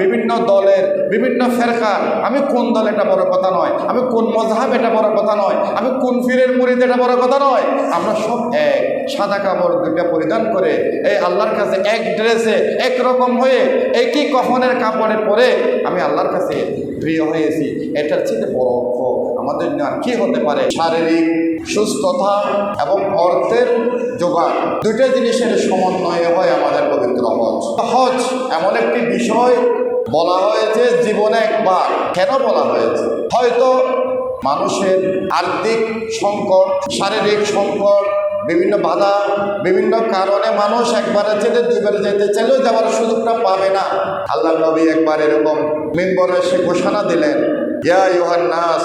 বিভিন্ন দলের বিভিন্ন ফেরকা আমি কোন দল এটা বড় কথা নয়, আমি কোন মজহাব এটা বড় কথা নয়, আমি কোন ফিরের মুরিদ এটা বড় কথা নয়। আমরা সব এক, সাদা কাপড় দুইটা পরিধান করে, এই আল্লাহর কাছে এক ড্রেসে এক রকম হয়ে, একই কফনের কাপড়ে পরে আমি আল্লাহর কাছে প্রিয় হয়েছি। এটার চেয়ে বড় অর্থ আমাদের আর কি হতে পারে? শারীরিক সুস্থতা এবং অর্থের যোগান। দুইটা জিনিসের সমন্বয়ে হয় আমাদের পবিত্র হজ। হজ এমন একটি বিষয়, বলা হয়েছে জীবনে একবার। কেন বলা হয়েছে? হয়তো মানুষের আর্থিক সংকট, শারীরিক সংকট, বিভিন্ন বাধা, বিভিন্ন কারণে মানুষ একবারে যেতে দুইবারে যেতে চাইলেও যাওয়ার সুযোগটা পাবে না। আল্লাহ নবী একবার এরকম মিনবরে সে ঘোষণা দিলেন, ইয়া ইউহান নাস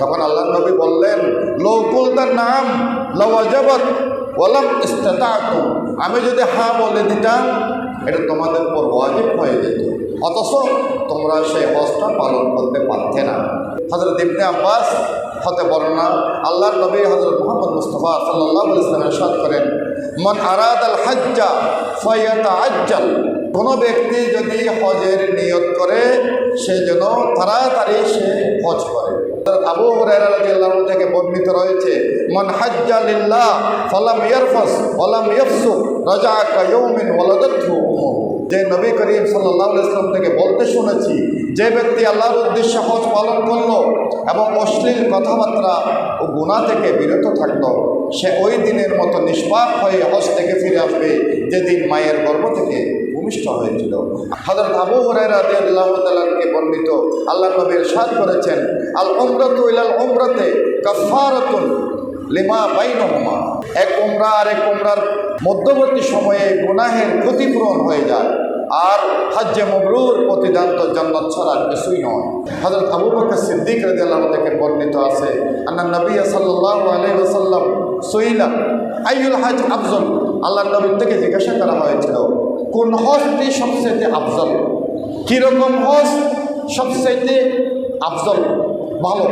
তখন আল্লাহ নবী বললেন লৌকুল তার নাম লওয়াজাবাত ওয়ালাম ইস্তাতাতুম। আমি যদি হ্যাঁ বলে দিতাম, এটা তোমাদের উপর ওয়াজিব হয়ে যেত। অথচ তোমরা সেই হজটা পালন করতে পারতে না। হজরত ইবনে আব্বাস হতে বর্ণনা, আল্লাহর নবী হজরত মোহাম্মদ মুস্তফা সাল্লাহ ইসলামের সাদ করেন, মন আরাদ আল হাজ্জা ফয়াতা আজ্জাল কোনো ব্যক্তি যদি হজের নিয়ত করে, সে যেন তাড়াতাড়ি সে হজ করে। আবু থেকে মান কায়াউমিন ওয়ালাদাতহু যে আলাইহি থেকে বলতে শুনেছি, যে ব্যক্তি আল্লাহর হজ পালন করল এবং অশ্লীল কথাবার্তা ও গুনাহ থেকে বিরত থাকল, সে ওই দিনের মতো নিষ্পাপ হয়ে হজ থেকে ফিরে আসবে যেদিন মায়ের গর্ভ থেকে। ভূমিষ্ঠ হয়েছিল। হজরত আবু হুরায়রা রাদিয়াল্লাহু তাআলাকে বর্ণিত আল্লাহ নবী ইরশাদ করেছেন আল উমরাতু ইলাল উমরাতে কাফারাতুন লিমা বাইনহুমা। এক উমরা আর এক উমরার মধ্যবর্তী সময়ে গুনাহের ক্ষতিপূরণ হয়ে যায়। আর হজ্জে মবরুর প্রতিদান তো জান্নাত ছাড়া কিছুই নয়। হজরত আবু বকর সিদ্দিক রাদিয়াল্লাহু থেকে বর্ণিত আছে, আন্না নবী সাল্লাল্লাহু আলাইহি ওয়াসাল্লাম সুইলা, আইয়ুল হজ আফজল? আল্লাহর নবীর থেকে জিজ্ঞাসা করা হয়েছিল কোন হজটি সবচেয়ে আফজল? কীরকম হজ সবচাইতে আফজল? ভালো।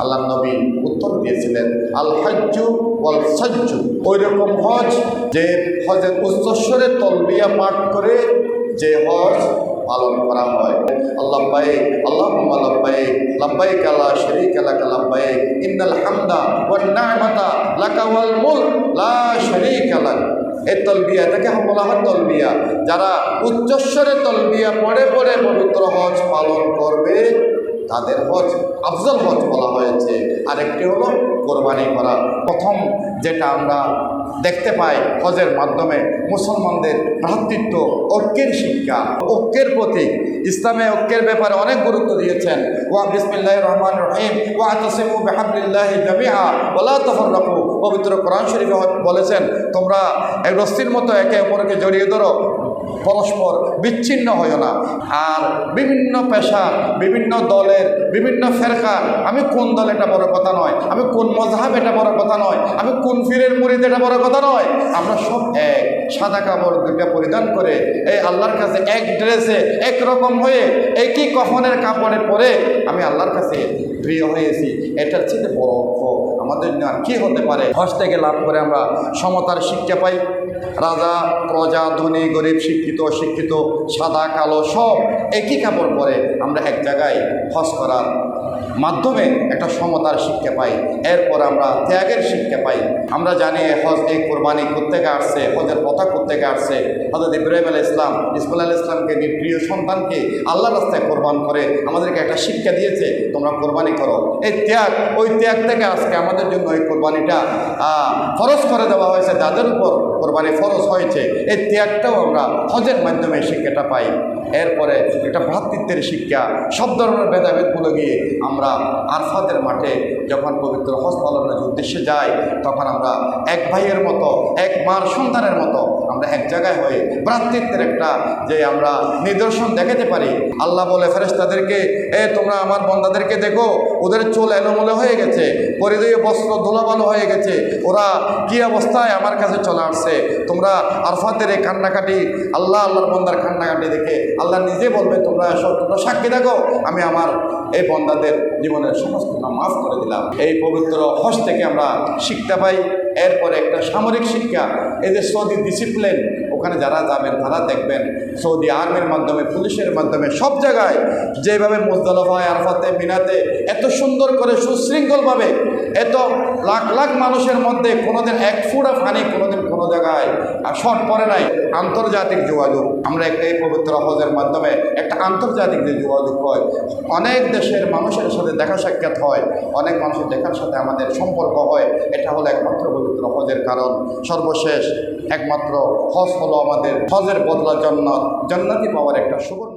আল্লাহ নবী উত্তর দিয়েছিলেন আল হজ্জু ওয়াল সজ্জু ওই রকম হজ যে হজের উচ্চস্বরে তলবিয়া পাঠ করে যে হজ পালন করা হয়। আল্লাহ বাইক আল্লাহ লাব্বাইক লাব্বাইক আলা শরীক লাক লাব্বাইক ইন্নাল হামদা ওয়ান নি'মাতা লাকা ওয়াল মুলক লা শরীকা লাক। এই তলবিয়া, এটাকে বলা হয় তলবিয়া। যারা উচ্চস্বরে তলবিয়া পড়ে পড়ে পবিত্র হজ পালন করবে, তাদের হজ, আফজল হজ বলা হয়েছে। আরেকটি হলো কোরবানি করা। প্রথম যেটা আমরা দেখতে পাই হজের মাধ্যমে মুসলমানদের ভ্রাতৃত্ব, ঐক্যের শিক্ষা, ঐক্যের প্রতীক। ইসলামে ঐক্যের ব্যাপারে অনেক গুরুত্ব দিয়েছেন। ওয়া বিসমিল্লাহ রহমান রহিম। ওয়া তসিমু বেহাবুল্লাহ জামিহা ওলা তফর রাখু পবিত্র কোরআন শরীফ বলেছেন, তোমরা রস্তির মতো একে অপরকে জড়িয়ে ধরো। পরস্পর বিচ্ছিন্ন হয় না। আর বিভিন্ন পেশা, বিভিন্ন দলের, বিভিন্ন ফেরকা, আমি কোন দল এটা বড় কথা নয়, আমি কোন মজাহাব এটা বড় কথা নয়, আমি কোন ফিরের মুরিদ এটা বড় কথা নয়। আমরা সব এক, সাদা কাপড় দুইটা পরিধান করে এই আল্লাহর কাছে এক ড্রেসে, এক রকম হয়ে একই কফনের কাপড়ে পরে আমি আল্লাহর কাছে প্রিয় হয়েছি। এটার চেয়ে বড় আমাদের আর কী হতে পারে? হজ থেকে লাভ করে আমরা সমতার শিক্ষা পাই। রাজা, প্রজা, ধনী, গরিব, শিক্ষিত, অশিক্ষিত, সাদা, কালো, সব একই কাপড় পরে আমরা এক জায়গায় হজ করার মাধ্যমে একটা সমতার শিক্ষা পাই। এরপর আমরা ত্যাগের শিক্ষা পাই। আমরা জানি হজ এই কোরবানি কোথেকে আসছে, হজের কথা কোথেকে আসছে। হজরত ইব্রাহিম আল ইসলাম ইসমাল আল ইসলামকে প্রিয় সন্তানকে আল্লাহ রাস্তায় কোরবান করে আমাদেরকে একটা শিক্ষা দিয়েছে, তোমরা কোরবানি করো। এই ত্যাগ, ওই ত্যাগ থেকে আজকে আমাদের জন্য এই কোরবানিটা ফরজ করে দেওয়া হয়েছে। যাদের উপর কোরবানি ফরজ হয়েছে, এই ত্যাগটাও আমরা হজের মাধ্যমে শিক্ষাটা পাই। এরপরে একটা ভ্রাতৃত্বের শিক্ষা। সব ধরনের ভেদাভেদগুলো গিয়ে আমরা আরফাতের মাঠে যখন পবিত্র হজ পালনের উদ্দেশ্যে যাই, তখন আমরা এক ভাইয়ের মতো, এক মার সন্তানের মতো আমরা এক জায়গায় হয়ে ভ্রাতৃত্বের একটা যে আমরা নিদর্শন দেখাতে পারি। আল্লাহ বলে, ফেরেশতাদেরকে, এ, তোমরা আমার বন্দাদেরকে দেখো ওদের চুল এলোমেলো হয়ে গেছে, পরিধেয় বস্ত্র ধুলাবালো হয়ে গেছে, ওরা কি অবস্থায় আমার কাছে চলে আসছে? তোমরা আরফাতের এই কান্নাকাটি, আল্লাহ আল্লাহর বন্দার কান্নাকাটি দেখে আল্লাহ নিজে বলবে, তোমরা তোমরা সাক্ষী দেখো আমি আমার এই বন্দাদের জীবনের সমস্ত মাফ করে দিলাম। এই পবিত্র হজ থেকে আমরা শিখতে পাই। এরপরে একটা সামরিক শিক্ষা, এদের সৌদি ডিসিপ্লিন ওখানে যারা যাবেন, তারা দেখবেন সৌদি আর্মির মাধ্যমে, পুলিশের মাধ্যমে, সব জায়গায় যেভাবে মুজদালফায় আরফাতে, মিনাতে এত সুন্দর করে সুশৃঙ্খলভাবে এত লাখ লাখ মানুষের মধ্যে কোনোদিন এক ফুটা ফানি কোনোদিন কোনো জায়গায় শর্ট পরে নাই, আন্তর্জাতিক যোগাযোগ আমরা একটা এই পবিত্র হজের মাধ্যমে একটা আন্তর্জাতিক যে যোগাযোগ হয়, অনেক দেশের মানুষের সাথে দেখা সাক্ষাৎ হয়, অনেক মানুষের দেখার সাথে আমাদের সম্পর্ক হয়, এটা হলো একমাত্র পবিত্র হজের কারণ সর্বশেষ, একমাত্র হজ হলো আমাদের হজের বদলা জন্নত, জন্নাতি পাওয়ার একটা সুযোগ।